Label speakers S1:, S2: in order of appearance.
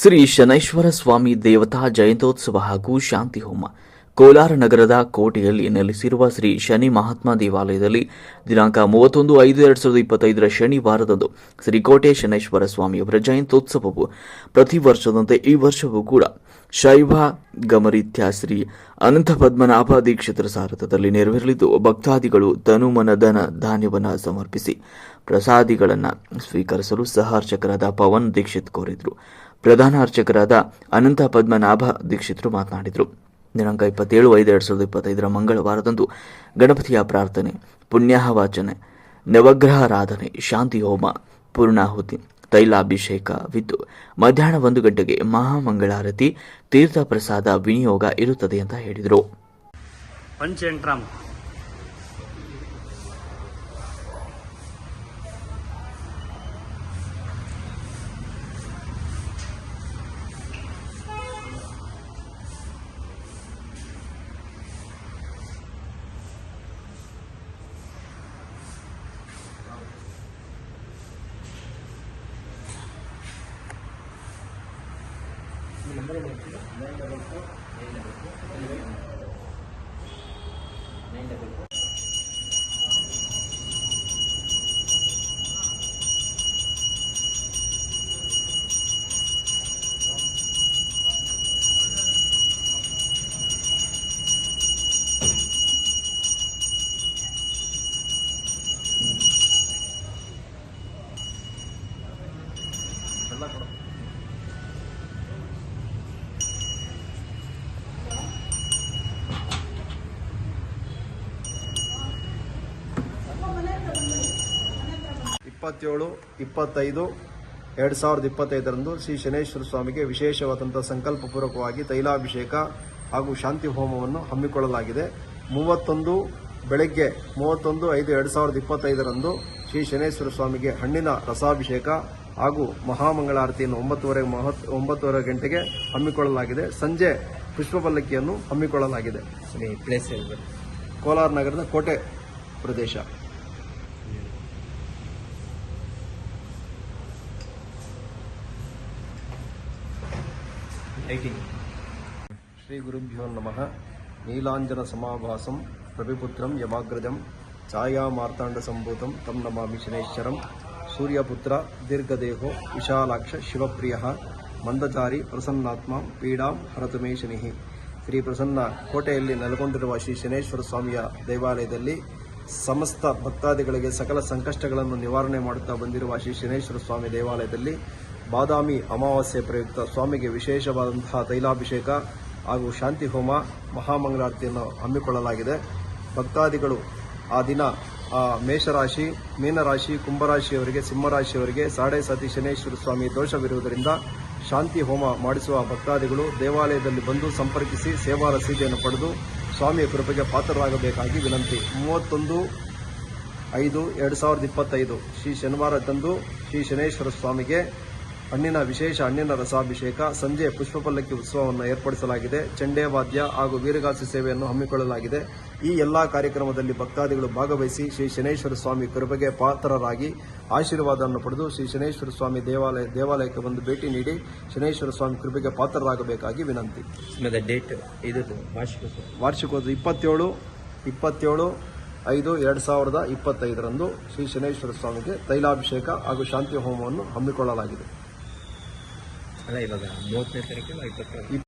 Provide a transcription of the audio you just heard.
S1: ಶ್ರೀ ಶನೈಶ್ವರ ಸ್ವಾಮಿ ದೇವತಾ ಜಯಂತ್ಯೋತ್ಸವ ಹಾಗೂ ಶಾಂತಿ ಹೋಮ. ಕೋಲಾರ ನಗರದ ಕೋಟೆಯಲ್ಲಿ ನೆಲೆಸಿರುವ ಶ್ರೀ ಶನಿ ಮಹಾತ್ಮ ದೇವಾಲಯದಲ್ಲಿ ದಿನಾಂಕ ಮೂವತ್ತೊಂದು ಐದು ಎರಡು ಸಾವಿರದ ಇಪ್ಪತ್ತೈದರ ಶನಿವಾರದಂದು ಶ್ರೀ ಕೋಟೆ ಶನೈಶ್ವರ ಸ್ವಾಮಿಯವರ ಜಯಂತ್ಯೋತ್ಸವವು ಪ್ರತಿ ವರ್ಷದಂತೆ ಈ ವರ್ಷವೂ ಕೂಡ ಶೈವ ಗಮರೀತ್ಯ ಶ್ರೀ ಅನಂತ ಪದ್ಮನಾಭ ದೀಕ್ಷಿತರ ಸಾರಥದಲ್ಲಿ ನೆರವೇರಲಿದ್ದು, ಭಕ್ತಾದಿಗಳು ತನುಮನ ಧನ ಧಾನ್ಯವನ್ನು ಸಮರ್ಪಿಸಿ ಪ್ರಸಾದಿಗಳನ್ನು ಸ್ವೀಕರಿಸಲು ಸಹ ಅರ್ಚಕರಾದ ಪವನ್ ದೀಕ್ಷಿತ್ ಕೋರಿದರು. ಪ್ರಧಾನ ಅರ್ಚಕರಾದ ಅನಂತ ಪದ್ಮನಾಭ ದೀಕ್ಷಿತರು ಮಾತನಾಡಿದರು. ದಿನಾಂಕ ಇಪ್ಪತ್ತೇಳು ಐದು ಎರಡು ಸಾವಿರದ ಇಪ್ಪತ್ತೈದರ ಮಂಗಳವಾರದಂದು ಗಣಪತಿಯ ಪ್ರಾರ್ಥನೆ ಪುಣ್ಯಾಹವಾಚನೆ ನವಗ್ರಹಾರಾಧನೆ ಶಾಂತಿ ಹೋಮ, ಪೂರ್ಣಾಹುತಿ, ತೈಲಾಭಿಷೇಕ ವಿದ್ದು ಮಧ್ಯಾಹ್ನ ಒಂದು ಗಂಟೆಗೆ ಮಹಾಮಂಗಳಾರತಿ, ತೀರ್ಥ ಪ್ರಸಾದ ವಿನಿಯೋಗ ಇರುತ್ತದೆ ಅಂತ ಹೇಳಿದರು.
S2: ಪಂಚೆಂಟ್ರಾಮ್ number nine double four nine double four nine double four
S3: ಇಪ್ಪತ್ತೇಳು ಇಪ್ಪತ್ತೈದು ಎರಡು ಸಾವಿರದ ಇಪ್ಪತ್ತೈದರಂದು ಶ್ರೀ ಶನೇಶ್ವರ ಸ್ವಾಮಿಗೆ ವಿಶೇಷವಾದಂಥ ಸಂಕಲ್ಪಪೂರ್ವಕವಾಗಿ ತೈಲಾಭಿಷೇಕ ಹಾಗೂ ಶಾಂತಿ ಹೋಮವನ್ನು ಹಮ್ಮಿಕೊಳ್ಳಲಾಗಿದೆ. ಮೂವತ್ತೊಂದು ಬೆಳಗ್ಗೆ ಮೂವತ್ತೊಂದು ಐದು ಎರಡು ಸಾವಿರದ ಇಪ್ಪತ್ತೈದರಂದು ಶ್ರೀ ಶನೇಶ್ವರ ಸ್ವಾಮಿಗೆ ಹಣ್ಣಿನ ರಸಾಭಿಷೇಕ ಹಾಗೂ ಮಹಾಮಂಗಳಾರತಿಯನ್ನು ಒಂಬತ್ತುವರೆ ಮಹತ್ ಒಂಬತ್ತುವರೆ ಗಂಟೆಗೆ ಹಮ್ಮಿಕೊಳ್ಳಲಾಗಿದೆ. ಸಂಜೆ ಪುಷ್ಪಪಲ್ಲಕ್ಕಿಯನ್ನು ಹಮ್ಮಿಕೊಳ್ಳಲಾಗಿದೆ.
S2: ಪ್ಲೇಸ್
S3: ಕೋಲಾರ ನಗರದ ಕೋಟೆ ಪ್ರದೇಶ.
S2: ಲೈಟಿಂಗ್
S3: ಶ್ರೀ ಗುರುಭ್ಯೋ ನಮಃ. ನೀಲಾಂಜನ ಸಮಾಭಾಸಂ ರವಿಪುತ್ರಂ ಯಮಾಗ್ರಜಂ, ಛಾಯಾ ಮಾರ್ತಾಂಡ ಸಂಭೂತಂ, ತಂ ನಮಾಮಿ ಶನೇಶ್ವರಂ. ಸೂರ್ಯಪುತ್ರ, ದೀರ್ಘದೇಹೋ, ವಿಶಾಲಾಕ್ಷ ಶಿವಪ್ರಿಯ, ಮಂದಚಾರಿ ಪ್ರಸನ್ನಾತ್ಮ, ಪೀಡಾಂ ಹರತುಮೇ ಶ್ರೀ ಪ್ರಸನ್ನ ಕೋಟೆಯಲ್ಲಿ ನೆಲೆಗೊಂಡಿರುವ ಶ್ರೀ ಶನೇಶ್ವರ ಸ್ವಾಮಿಯ ದೇವಾಲಯದಲ್ಲಿ ಸಮಸ್ತ ಭಕ್ತಾದಿಗಳಿಗೆ ಸಕಲ ಸಂಕಷ್ಟಗಳನ್ನು ನಿವಾರಣೆ ಮಾಡುತ್ತಾ ಬಂದಿರುವ ಶ್ರೀ ಶನೇಶ್ವರ ಸ್ವಾಮಿ ದೇವಾಲಯದಲ್ಲಿ ಬಾದಾಮಿ ಅಮಾವಾಸ್ಯೆ ಪ್ರಯುಕ್ತ ಸ್ವಾಮಿಗೆ ವಿಶೇಷವಾದಂತಹ ತೈಲಾಭಿಷೇಕ ಹಾಗೂ ಶಾಂತಿ ಹೋಮ ಮಹಾಮಂಗಳಾರತಿಯನ್ನು ಹಮ್ಮಿಕೊಳ್ಳಲಾಗಿದೆ. ಭಕ್ತಾದಿಗಳು ಆ ದಿನ, ಆ ಮೇಷರಾಶಿ, ಮೀನರಾಶಿ, ಕುಂಭರಾಶಿಯವರಿಗೆ, ಸಿಂಹರಾಶಿಯವರಿಗೆ ಸಾಡೆ ಸತಿ ಶನೇಶ್ವರ ಸ್ವಾಮಿ ದೋಷವಿರುವುದರಿಂದ ಶಾಂತಿ ಹೋಮ ಮಾಡಿಸುವ ಭಕ್ತಾದಿಗಳು ದೇವಾಲಯದಲ್ಲಿ ಬಂದು ಸಂಪರ್ಕಿಸಿ ಸೇವಾ ರಸೀದಿಯನ್ನು ಪಡೆದು ಸ್ವಾಮಿಯ ಕೃಪೆಗೆ ಪಾತ್ರರಾಗಬೇಕಾಗಿ ವಿನಂತಿ. ಮೂವತ್ತೊಂದು ಐದು ಎರಡು ಸಾವಿರದ ಇಪ್ಪತ್ತೈದು ಶ್ರೀ ಶನಿವಾರದಂದು ಶ್ರೀ ಶನೇಶ್ವರ ಸ್ವಾಮಿಗೆ ಹಣ್ಣಿನ ವಿಶೇಷ ಹಣ್ಣಿನ ರಸಾಭಿಷೇಕ ಸಂಜೆ ಪುಷ್ಪಪಲ್ಲಕ್ಕಿ ಉತ್ಸವವನ್ನು ಏರ್ಪಡಿಸಲಾಗಿದೆ. ಚಂಡೆ ವಾದ್ಯ ಹಾಗೂ ವೀರಗಾಸಿ ಸೇವೆಯನ್ನು ಹಮ್ಮಿಕೊಳ್ಳಲಾಗಿದೆ. ಈ ಎಲ್ಲಾ ಕಾರ್ಯಕ್ರಮದಲ್ಲಿ ಭಕ್ತಾದಿಗಳು ಭಾಗವಹಿಸಿ ಶ್ರೀ ಶನೇಶ್ವರ ಸ್ವಾಮಿ ಕೃಪೆಗೆ ಪಾತ್ರರಾಗಿ ಆಶೀರ್ವಾದವನ್ನು ಪಡೆದು ಶ್ರೀ ಶನೇಶ್ವರ ಸ್ವಾಮಿ ದೇವಾಲಯ ದೇವಾಲಯಕ್ಕೆ ಬಂದು ಭೇಟಿ ನೀಡಿ ಶನೇಶ್ವರ ಸ್ವಾಮಿ ಕೃಪೆಗೆ ಪಾತ್ರರಾಗಬೇಕಾಗಿ ವಿನಂತಿ.
S2: ಡೇಟ್ ಇದು ವಾರ್ಷಿಕೋತ್ಸವ.
S3: ವಾರ್ಷಿಕೋತ್ಸವ ಇಪ್ಪತ್ತೇಳು ಇಪ್ಪತ್ತೇಳು ಐದು ಎರಡು ಸಾವಿರದ ಇಪ್ಪತ್ತೈದರಂದು ಶ್ರೀ ಶನೇಶ್ವರ ಸ್ವಾಮಿಗೆ ತೈಲಾಭಿಷೇಕ ಹಾಗೂ ಶಾಂತಿ ಹೋಮವನ್ನು ಹಮ್ಮಿಕೊಳ್ಳಲಾಗಿದೆ.
S2: ಅಲ್ಲ ಇವಾಗ ಮೂವತ್ತನೇ ತಾರೀಕು ಇಪ್ಪತ್ತೇಳು